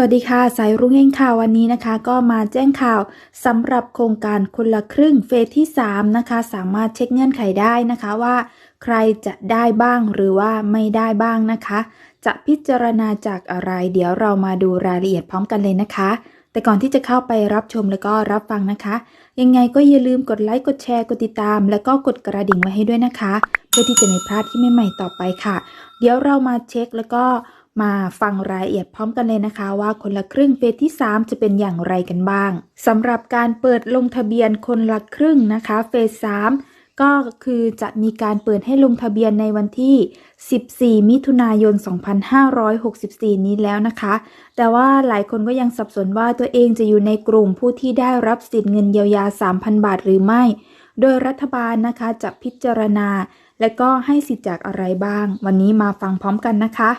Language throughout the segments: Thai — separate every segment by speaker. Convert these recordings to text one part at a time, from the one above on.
Speaker 1: วัสดีค่ะ สายรุ่งเฮงค่ะวันนี้นะคะ ก็มาแจ้งข่าวสำหรับโครงการคนละครึ่งเฟสที่ 3 นะคะ สามารถเช็คเงื่อนไขได้นะคะว่า ใครจะได้บ้างหรือว่าไม่ได้บ้างนะคะ จะพิจารณาจากอะไร เดี๋ยวเรามาดูรายละเอียดพร้อมกันเลยนะคะ แต่ก่อนที่จะเข้าไปรับชมแล้วก็รับฟังนะคะ ยังไงก็อย่าลืมกดไลค์กดแชร์กดติดตาม แล้วก็กดกระดิ่งไว้ให้ด้วยนะคะ เพื่อที่จะไม่พลาดที่ใหม่ๆต่อไปค่ะ เดี๋ยวเรามาเช็คแล้วก็ มาฟังรายละเอียดพร้อมกันเลยนะคะ ว่าคนละครึ่งเฟสที่ 3 จะเป็นอย่างไรกันบ้างสำหรับการเปิดลงทะเบียนคนละครึ่งนะคะเฟส3ก็คือจะมีการเปิดให้ลงทะเบียนในวันที่ 14 มิถุนายน 2564 นี้แล้วนะคะ แต่ว่าหลายคนก็ยังสับสนว่าตัวเองจะอยู่ในกลุ่มผู้ที่ได้รับสิทธิ์เงินเยียวยา 3,000 บาทหรือไม่ โดยรัฐบาลนะคะจะพิจารณา และก็ให้สิทธิ์จากอะไรบ้าง วันนี้มาฟังพร้อมกันนะคะ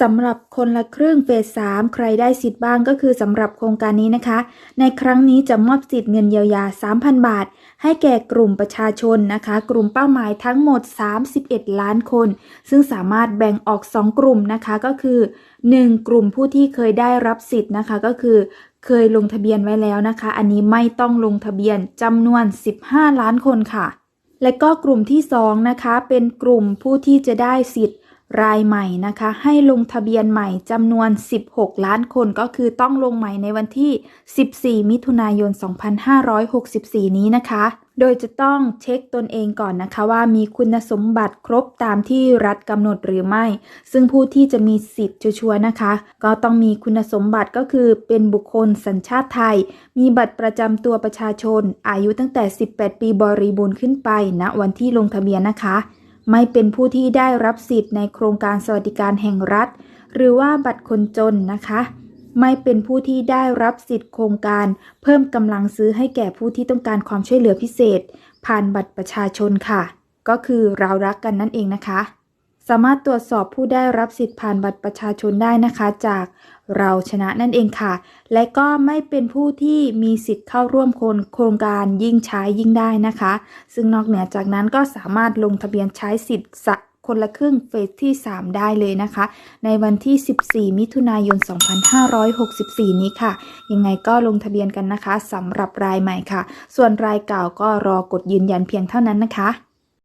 Speaker 1: สำหรับคนละครึ่งเฟส 3 ใครได้สิทธิ์บ้างก็คือสำหรับโครงการนี้นะคะ ในครั้งนี้จะมอบสิทธิ์เงินเยียวยา 3,000 บาท ให้แก่กลุ่มประชาชนนะคะ กลุ่มเป้าหมายทั้งหมด 31 ล้านคน ซึ่งสามารถแบ่งออก 2 กลุ่มนะคะก็คือ 1 กลุ่มผู้ที่เคยได้รับสิทธิ์นะคะก็คือเคยลงทะเบียนไว้แล้วนะคะ อันนี้ไม่ต้องลงทะเบียนจำนวน 15 ล้านคนค่ะ และก็กลุ่มที่ 2 นะคะ เป็นกลุ่มผู้ที่จะได้สิทธิ์ รายใหม่นะคะ ให้ลงทะเบียนใหม่จำนวน 16 ล้านคนก็คือต้องลงใหม่ในวันที่ 14 มิถุนายน 2564 นี้นะคะ โดยจะต้องเช็คตนเองก่อนนะคะ ว่ามีคุณสมบัติครบตามที่รัฐกำหนดหรือไม่ ซึ่งผู้ที่จะมีสิทธิ์ชัวร์นะคะ ก็ต้องมีคุณสมบัติก็คือเป็นบุคคลสัญชาติไทย มีบัตรประจำตัวประชาชน อายุตั้งแต่ 18 ปีบริบูรณ์ขึ้นไปณนะวันที่ลงทะเบียนนะคะ ไม่เป็นผู้ที่ได้รับสิทธิ์ในโครงการสวัสดิการแห่งรัฐ หรือว่าบัตรคนจนนะคะ ไม่เป็นผู้ที่ได้รับสิทธิ์โครงการเพิ่มกำลังซื้อให้แก่ผู้ที่ต้องการความช่วยเหลือพิเศษ ผ่านบัตรประชาชนค่ะ ก็คือเรารักกันนั่นเองนะคะ สามารถตรวจสอบผู้ได้รับสิทธิ์ผ่านบัตรประชาชนได้นะคะ จากเราชนะนั่นเองค่ะ และก็ไม่เป็นผู้ที่มีสิทธิ์เข้าร่วมโครงการยิ่งใช้ยิ่งได้นะคะ ซึ่งนอกเหนือจากนั้นก็สามารถลงทะเบียนใช้สิทธิ์คนละครึ่งเฟสที่ 3 ได้เลยนะคะ ในวันที่ 14 มิถุนายน 2564 นี้ค่ะ ยังไงก็ลงทะเบียนกันนะคะสำหรับรายใหม่ค่ะ ส่วนรายเก่าก็รอกดยืนยันเพียงเท่านั้นนะคะ